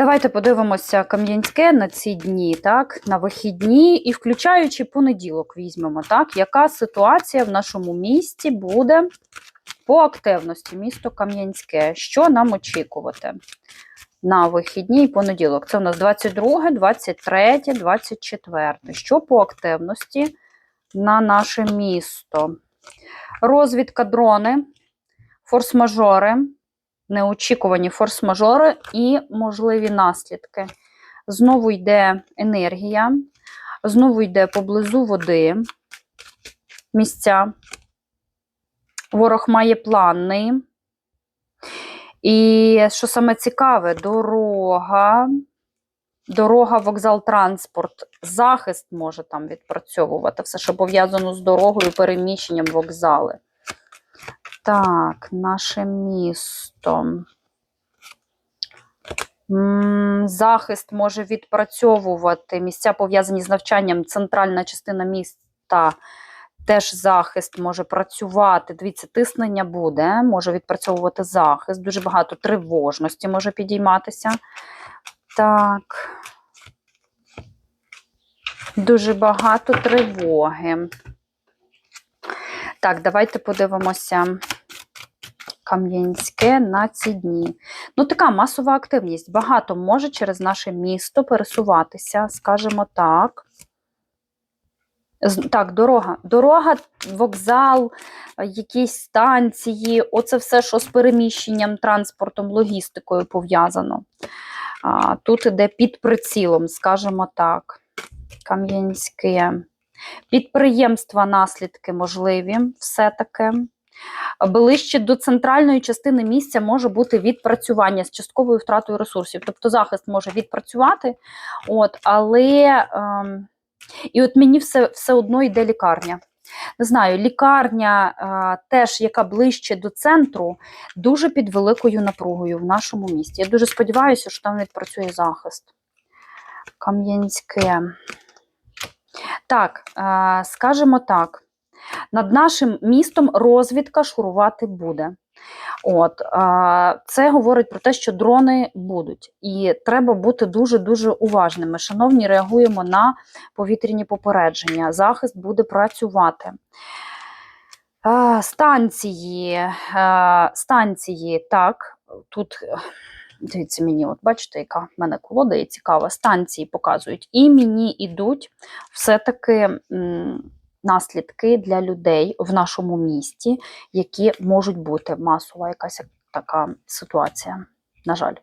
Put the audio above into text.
Давайте подивимося Кам'янське на ці дні, так, на вихідні, і включаючи понеділок, візьмемо, так, яка ситуація в нашому місті буде по активності місто Кам'янське. Що нам очікувати на вихідні і понеділок? Це у нас 22, 23, 24. Що по активності на наше місто? Розвідка дрони, форс-мажори, неочікувані форс-мажори і можливі наслідки. Знову йде енергія, знову йде поблизу води місця. Ворог має плани. І що саме цікаве, дорога, дорога, вокзал, транспорт, захист може там відпрацьовувати. Все, що пов'язано з дорогою, переміщенням вокзали. Так, наше місто. Захист може відпрацьовувати місця, пов'язані з навчанням, центральна частина міста. Теж захист може працювати. Дивіться, тиснення буде, може відпрацьовувати захист. Дуже багато тривожності може підійматися. Так. Дуже багато тривоги. Так, давайте подивимося Кам'янське на ці дні. Ну, така масова активність. Багато може через наше місто пересуватися, скажімо так. Так, дорога. Дорога, вокзал, якісь станції, оце все, що з переміщенням, транспортом, логістикою пов'язано. Тут іде під прицілом, скажімо так. Кам'янське. Підприємства, наслідки можливі, все-таки. Ближче до центральної частини місця може бути відпрацювання з частковою втратою ресурсів. Тобто захист може відпрацювати, от, але ем, і от мені все, все одно йде лікарня. Не знаю, лікарня е, теж, яка ближче до центру, дуже під великою напругою в нашому місті. Я дуже сподіваюся, що там відпрацює захист. Кам'янське. Так, е, скажімо так, над нашим містом розвідка шурувати буде. От, це говорить про те, що дрони будуть, і треба бути дуже-дуже уважними. Шановні, реагуємо на повітряні попередження. Захист буде працювати. Станції, станції, так, тут. е, Дивіться мені, от бачите, яка в мене колода є цікава. Станції показують. І мені йдуть все-таки наслідки для людей в нашому місті, які можуть бути масова якась така ситуація. На жаль.